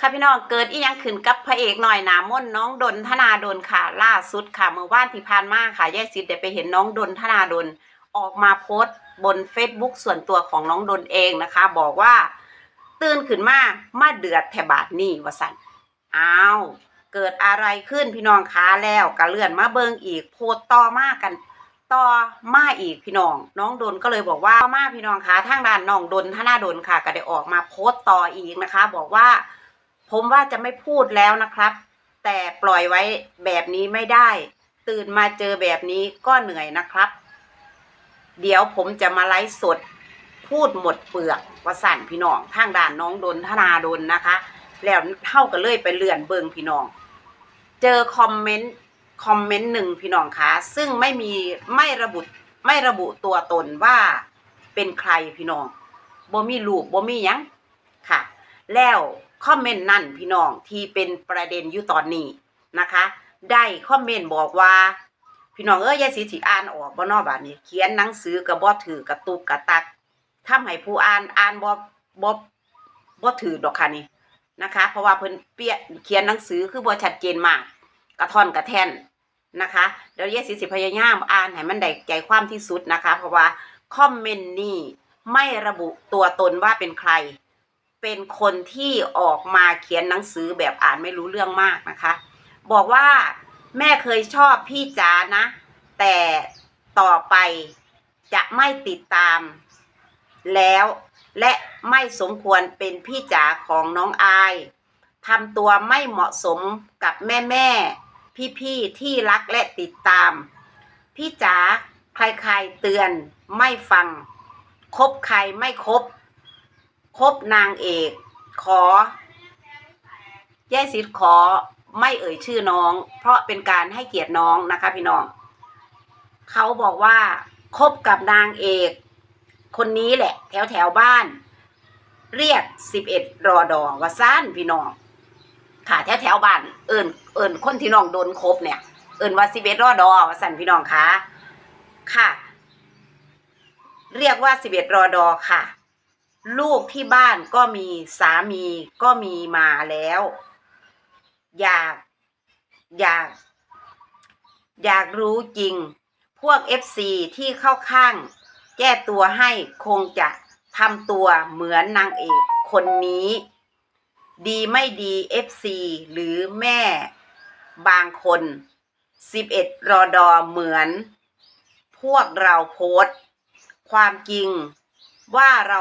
ค่ะพี่น้องเกิดอีหยังขึ้นกับพระเอกหน่อยหนาม่นน้องดนธนาดนค่ะ ล่าสุดค่ะเมื่อวานที่ผ่านมาค่ะแยกสิทธิ์ได้ไปเห็นน้องดนธนาดนออกมาโพสต์บน Facebook ส่วนตัวของน้องดนเองนะคะ บอกว่า ตื่นขึ้นมามาเดือดแถบาทนี่วสันอ้าวเกิดอะไรขึ้นพี่น้องคะแล้วกระเลื่อนมาเบิงอีกโพสต์ต่อมากันต่อมาอีกพี่น้อง น้องดนก็เลยบอกว่ามาพี่น้องคะทางด้านน้องดนธนาดนค่ะ ก็ได้ออกมาโพสต์ต่ออีกนะคะ บอกว่า ผมว่าจะไม่พูดแล้วนะครับ แต่ปล่อยไว้แบบนี้ไม่ได้ ตื่นมาเจอแบบนี้ก็เหนื่อยนะครับ เดี๋ยวผมจะมาไลฟ์สด พูดหมดเปลือกว่าสั่นพี่น้องทางด่านน้องดนธนาดนนะคะ แล้วเท่ากันเลยไปเลื่อนเบิงพี่น้อง เจอคอมเมนต์คอมเมนต์หนึ่งพี่น้องคะซึ่งไม่มีไม่ระบุไม่ระบุตัวตนว่าเป็นใครพี่น้องบ่มีรูปบ่มียังค่ะ แล้ว คอมเมนต์นั่นพี่น้องที่เป็นประเด็นอยู่ตอนนี้นะคะ ได้คอมเมนต์บอกว่า พี่น้องเอ้ยยายสีสิอ่านออกบ่นอบาดนี้ เขียนหนังสือกับบ่ถือกับตุกกับตักทำให้ผู้อ่านอ่านบ่บ่บ่ถือดอกค่ะนี่นะคะ เพราะว่าเพิ่นเปียเขียนหนังสือคือบ่ชัดเจนมาก กระท่อนกระแท่นนะคะเดี๋ยวยายสีสิพยายามอ่านให้มันได้ใจความที่สุดนะคะ เพราะว่าคอมเมนต์นี้ไม่ระบุตัวตนว่าเป็นใคร เป็นคนที่ออกมาเขียนหนังสือแบบอ่านไม่รู้เรื่องมากนะคะ บอกว่าแม่เคยชอบพี่จ๋านะ แต่ต่อไปจะไม่ติดตามแล้วและไม่สมควรเป็นพี่จ๋าของน้องอายทำตัวไม่เหมาะสมกับแม่แม่พี่พี่ๆที่รักและติดตาม พี่จ๋าใครๆเตือนไม่ฟัง คบใครไม่คบ คบนางเอก ขอ แย่สิทธิ์ขอไม่เอ่ยชื่อน้อง เพราะเป็นการให้เกียรติน้องนะคะพี่น้อง เขาบอกว่าคบกับนางเอก คนนี้แหละ แถวแถวบ้าน เรียกสิบเอ็ดรอดอว่าสั้นพี่น้องค่ะแถวแถวบ้านเอิญเอิญคนที่น้องโดนคบเนี่ย เอิญว่าสิบเอ็ดรอดอว่าสั้นพี่น้องคะค่ะ เรียกว่าสิบเอ็ดรอดอค่ะ ลูกที่บ้านก็มีสามีก็มีมาแล้ว อยาก อยาก อยากรู้จริง พวก FC ที่เข้าข้าง แก้ตัวให้คงจะทำตัวเหมือนนางเอกคนนี้ ดีไม่ดี FC หรือแม่บางคน11รอดอเหมือน พวกเราโพสต์ ความจริงว่าเรา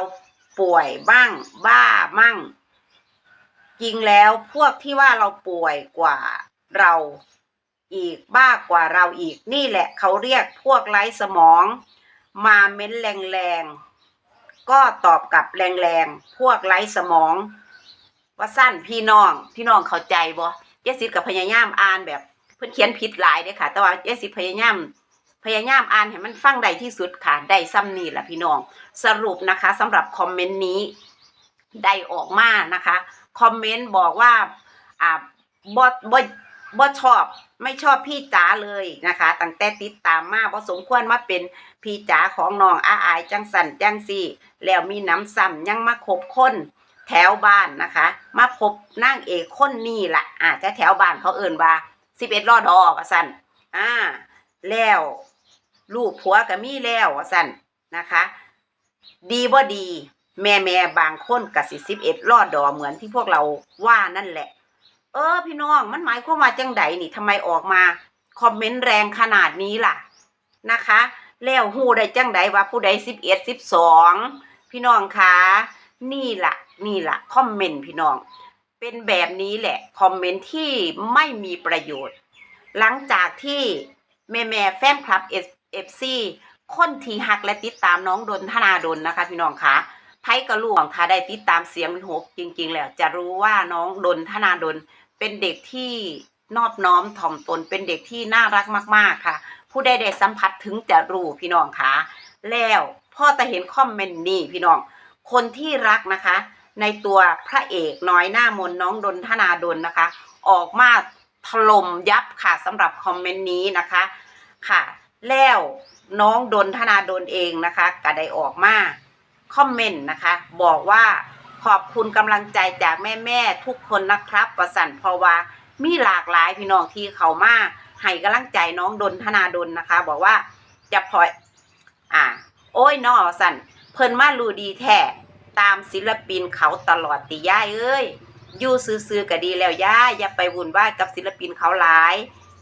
ป่วยบ้าง บ้ามั่ง จริงแล้วพวกที่ว่าเราป่วยกว่าเราอีกบ้ากว่าเราอีกนี่แหละเขาเรียกพวกไร้สมอง มาเม้นแรงๆก็ตอบกลับแรงๆพวกไร้สมอง ว่าสั้นพี่น้องพี่น้องเข้าใจบ่เยสิกับพยายามอ่านแบบ เพิ่นเขียนผิดหลายเด้ค่ะ แต่ว่าเยสิพยายาม พยายามอ่านให้มันฟังได้ที่สุดค่ะได้ซ้ำนี่แหละพี่น้อง สรุปนะคะสำหรับคอมเมนต์นี้ได้ออกมานะคะ คอมเมนต์บอกว่าอ่าบอบอบอชอบไม่ชอบพี่จ๋าเลยนะคะตั้งแต่ติดตามมาบ่สมควรมาเป็นพี่จ๋าของน้องอาอายจังสันจังซี่ แล้วมีน้ำซ้ำยังมาคบคนแถวบ้านนะคะ มาพบนางเอกคนนี้ละอาจจะแถวบ้านเขาเอิ่นว่าสิบเอ็ดรอดอว่าสันอ่า แล้วลูกผัวก็มีแล้วสันนะคะ ดีบ่ดี แม่แม่บางคนกับสิสิบเอ็ดรอดดอเหมือนที่พวกเราว่านั่นแหละ เออ พี่น้องมันหมายความว่าจังใดนี่ทำไมออกมาคอมเมนต์แรงขนาดนี้ล่ะนะคะ แล้วหูได้จังใดว่าผู้ใดสิบเอ็ดสิบสองพี่น้องคะนี่ล่ะ นี่ล่ะคอมเมนต์พี่น้อง เป็นแบบนี้แหละ คอมเมนต์ที่ไม่มีประโยชน์ หลังจากที่ แม่แม่แฟนคลับเอฟซีคนที่หักและติดตามน้องดนธนาดนนะคะ พี่น้องคะไพ่กระลูกถ้าได้ติดตามเสียงวิหกจริง ๆ แล้ว จะรู้ว่าน้องดนธนาดนเป็นเด็กที่นอบน้อมถ่อมตนเป็นเด็กที่น่ารักมาก ๆค่ะ ผู้ใดได้สัมผัสถึงจะรู้พี่น้องคะแล้วพ่อแต่เห็นคอมเมนต์นี่พี่น้อง คนที่รักนะคะ ในตัวพระเอกน้อยหน้ามนน้องดนธนาดนนะคะ ออกมา ถล่มยับค่ะสำหรับคอมเมนต์นี้นะคะค่ะ แล้วน้องดนธนาดนเองนะคะก็ได้ออกมาคอมเมนต์นะคะ บอกว่าขอบคุณกำลังใจจากแม่แม่ๆทุกคนนะครับประสันเพราะว่ามีหลากหลายพี่น้องที่เขามาให้กำลังใจน้องดนธนาดลนะคะ บอกว่าจะพอยอ่า โอ้ยน้อสันเพิ่นมารูดีแท้ตามศิลปินเขาตลอดติย่ายเอ้ย ยู่ซื่อๆก็ดีแล้วย่าอย่าไปวุ่นวายกับศิลปินเขาหลาย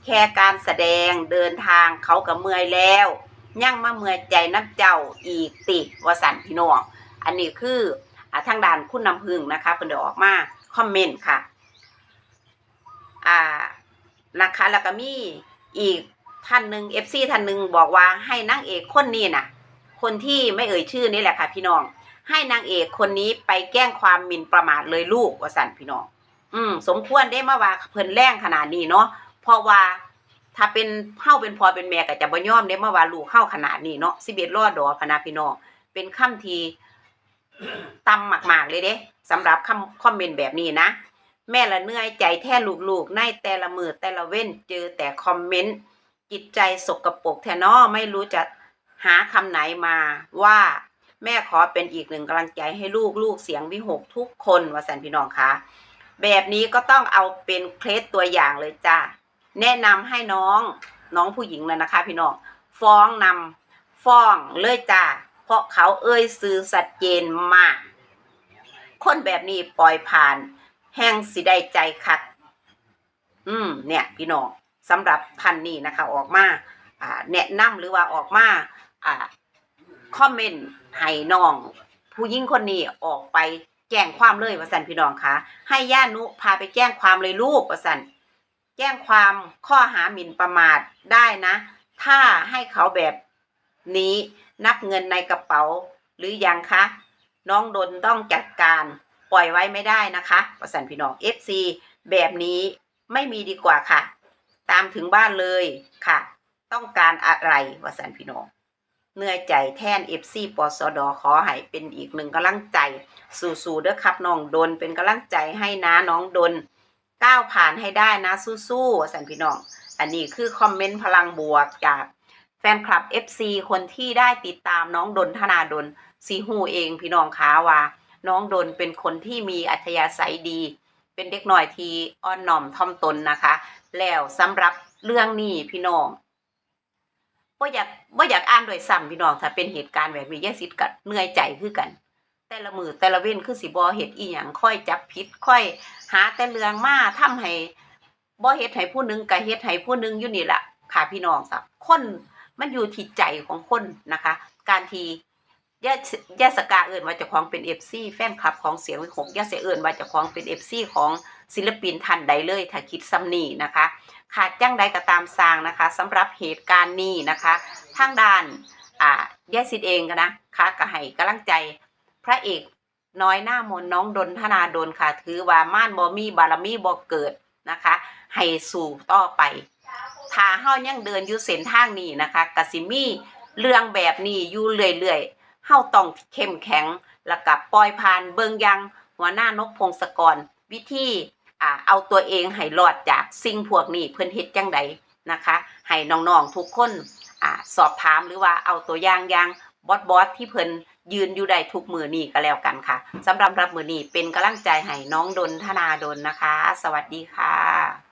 แค่การแสดงเดินทางเขาก็เมื่อยแล้วยังมาเมื่อยใจนักเจ้าอีกติวสันพี่น้องอันนี้คืออ่าทางด้านคุณน้ำพึ่งนะคะเพิ่นได้ออกมาคอมเมนต์ค่ะอ่านะคะแล้วก็มีอีกท่านหนึ่ง FC ท่านหนึ่งบอกว่าให้นางเอกคนนี้น่ะ คนที่ไม่เอ่ยชื่อนี่แหละค่ะ พี่น้อง ให้นางเอกคนนี้ไปแกล้งความหมิ่นประมาทเลยลูกว่าสันพี่น้อง อืม สมควรได้มาว่าเพิ่นแรงขนาดนี้เนาะเพราะว่า ถ้าเป็นเฮาเป็นพอเป็นแม่ก็จะบ่ยอมได้มาว่าลูกเฮาขนาดนี้เนาะ11รอดดอพะนาพี่น้องเป็นคำที่ต่ำมากๆเลยเด้สำหรับคำคอมเมนต์แบบนี้นะ แม่ละเหนื่อยใจแท้ลูกๆในแต่ละมือแต่ละเว้นเจอแต่คอมเมนต์จิตใจสกปรกแท้นอไม่รู้จะหาคำไหนมาว่า แม่ขอเป็นอีกหนึ่งกำลังใจให้ลูกลูกเสียงวิหกทุกคนว่าแสนพี่น้องคะแบบนี้ก็ต้องเอาเป็นเคสตัวอย่างเลยจ้าแนะนำให้น้องน้องผู้หญิงเลยนะคะ พี่น้องฟ้องนำฟ้องเลยจ้าเพราะเขาเอ่ยสื่อสัดเจนมาก คนแบบนี้ปล่อยผ่าน แห้งสิได้ใจคักอืม เนี่ย พี่น้องสำหรับท่านนี้นะคะ ออกมา อ่า แนะนำหรือว่าออกมา อ่า คอมเมนต์ให้น้อง ผู้หญิงคนนี้ออกไปแจ้งความเลยว่าสันพี่น้องคะให้ย่านุพาไปแจ้งความเลยลูกว่าสันแจ้งความข้อหาหมิ่นประมาทได้นะ ถ้าให้เขาแบบนี้นับเงินในกระเป๋าหรือยังคะ น้องดนต้องจัดการปล่อยไว้ไม่ได้นะคะประสันพี่น้อง FC แบบนี้ไม่มีดีกว่าค่ะ ตามถึงบ้านเลยค่ะ ต้องการอะไรวสันพี่น้อง เหนื่อยใจแทน FC ปสดขอให้เป็นอีกหนึ่งกำลังใจ สู้ๆเด้อครับน้องดนเป็นกำลังใจให้นะน้องดนก้าวผ่านให้ได้นะสู้ๆสันพี่น้อง อันนี้คือคอมเมนต์พลังบวกจากแฟนคลับ FC คนที่ได้ติดตามน้องดนธนาดนซีฮูเองพี่น้องคะว่า น้องดนเป็นคนที่มีอัธยาศัยดี เป็นเด็กหน่อยทีอ่อนน้อมถ่อมตนนะคะ แล้วสำหรับเรื่องนี้พี่น้อง บ่อยากบ่อยากอ่านด้วยซ้ำพี่น้องถ้าเป็นเหตุการณ์แบบนี้ยายสิทธิ์กัดเหนื่อยใจคือกัน แต่ละมือแต่ละเว้นคือสิบอเหตุอีหยังค่อยจับผิดค่อย หาแต่เรื่องมาทำให้บ่เฮ็ดให้ผู้นึงกับเฮ็ดให้ผู้นึงอยู่นี่แหละค่ะพี่น้องสับคนมันอยู่ที่ใจของคนนะคะ การที่ ย่าย่าสกาเอิญว่าจะของเป็น FC แฟนคลับของเสียงวิหกย่าเสียเอิญว่าจะของเป็น FC ของศิลปินท่านใดเลยถ้าคิดซ้ำนี่นะคะ ขาดจังใดก็ตามสร้างนะคะสำหรับเหตุการณ์นี้นะคะ ทางด้านอ่าย่าสิทธิ์เองก็นะคะก็ให้กำลังใจพระเอกน้อยหน้ามนน้องดนธนาดนค่ะ ถือว่าม่านบ่มีบารมีบ่เกิดนะคะ ให้สู่ต่อไปถ้าเฮายังเดินอยู่เส้นทางนี้นะคะกสิมีเรื่องแบบนี้อยู่เรื่อยๆ เฮาต้องเข้มแข็งแล้วก็ปล่อยผ่านเบิงยังหัวหน้านกพงศกร วิธีอ่าเอาตัวเองให้รอดจากสิ่งพวกนี้เพิ่นเฮ็ดจังใดนะคะให้น้องๆทุกคนอ่าสอบถามหรือว่าเอาตัวอย่างอย่างบอสบอสที่เพิ่นยืนอยู่ได้ทุกมือนี้ก็แล้วกันค่ะสำหรับรับมือนี้เป็นกำลังใจให้น้องดนธนาดนนะคะ สวัสดีค่ะ